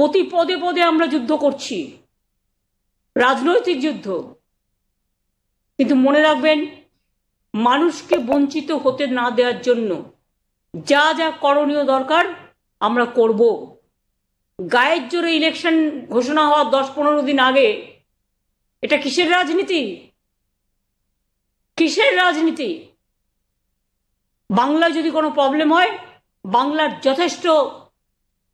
প্রতি পদে পদে আমরা যুদ্ধ করছি। রাজনৈতিক যুদ্ধ। কিন্তু মনে রাখবেন, মানুষকে বঞ্চিত হতে না দেওয়ার জন্য যা যা করণীয় দরকার আমরা করব। গায়ের জোরে ইলেকশন ঘোষণা হওয়ার দশ পনেরো দিন আগে এটা কিসের রাজনীতি? কিসের রাজনীতি? বাংলায় যদি কোনো প্রবলেম হয়, বাংলার যথেষ্ট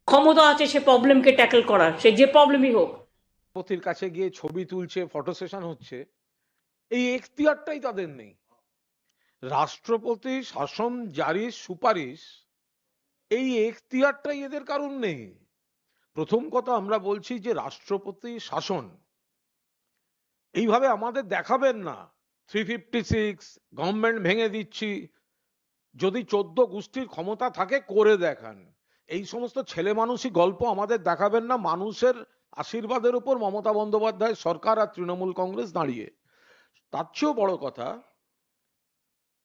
ক্ষমতা আছে সে প্রবলেমকে ট্যাকেল করার, সে যে প্রবলেমই হোক। রাষ্ট্রপতির কাছে গিয়ে ছবি তুলছে ফটো সেশন হচ্ছে, এই এখতিয়ারটাই তাদের নেই। রাষ্ট্রপতি শাসন জারির সুপারিশ, এই এখতিয়ারটাই এদের কারণ নেই। প্রথম কথা আমরা বলছি যে রাষ্ট্রপতি শাসন, এইভাবে আমাদের দেখাবেন না। থ্রি ফিফটি সিক্স গভর্নমেন্ট ভেঙে দিচ্ছি, যদি চোদ্দ গোষ্ঠীর ক্ষমতা থাকে, করে দেখান। এই সমস্ত ছেলে মানুষই গল্প আমাদের দেখাবেন না, মানুষের আশীর্বাদের উপর মমতা বন্দ্যোপাধ্যায় সরকার আর তৃণমূল কংগ্রেস দাঁড়িয়ে। তার চেয়েও বড় কথা,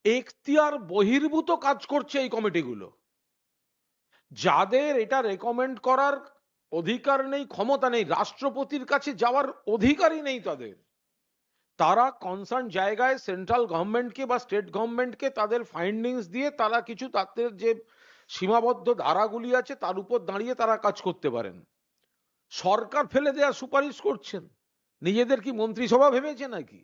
এখতিয়ার বহির্ভূত কাজ করছে এই কমিটিগুলো। যাদের এটা রেকমেন্ড করার অধিকার নেই, ক্ষমতা নেই, রাষ্ট্রপতির কাছে যাওয়ার অধিকারই নেই তাদের। তারা কনসার্ন জায়গায় সেন্ট্রাল গভর্নমেন্টকে বা স্টেট গভর্নমেন্টকে তাদের ফাইন্ডিংস দিয়ে তারা কিছু তাদের যে সীমাবদ্ধ ধারাগুলি আছে, তার উপর দাঁড়িয়ে তারা কাজ করতে পারেন। সরকার ফেলে দেওয়ার সুপারিশ করছেন। নিজেদের কি মন্ত্রিসভা ভেবেছে নাকি?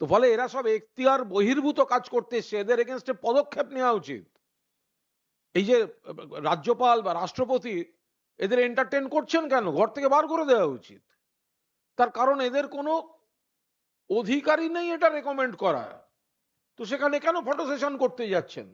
তো ফলে এরা সব এখতিয়ার বহির্ভূত কাজ করতে এসছে, এদের এগেনস্টে পদক্ষেপ নেওয়া উচিত। এই যে রাজ্যপাল বা রাষ্ট্রপতি এদের এন্টারটেন করছেন কেন? ঘর থেকে বার করে দেওয়া উচিত। তার কারণ এদের কোনো অধিকারই নেই এটা রেকমেন্ড করা তো সেখানে কেন ফটো সেশন করতে যাচ্ছেন?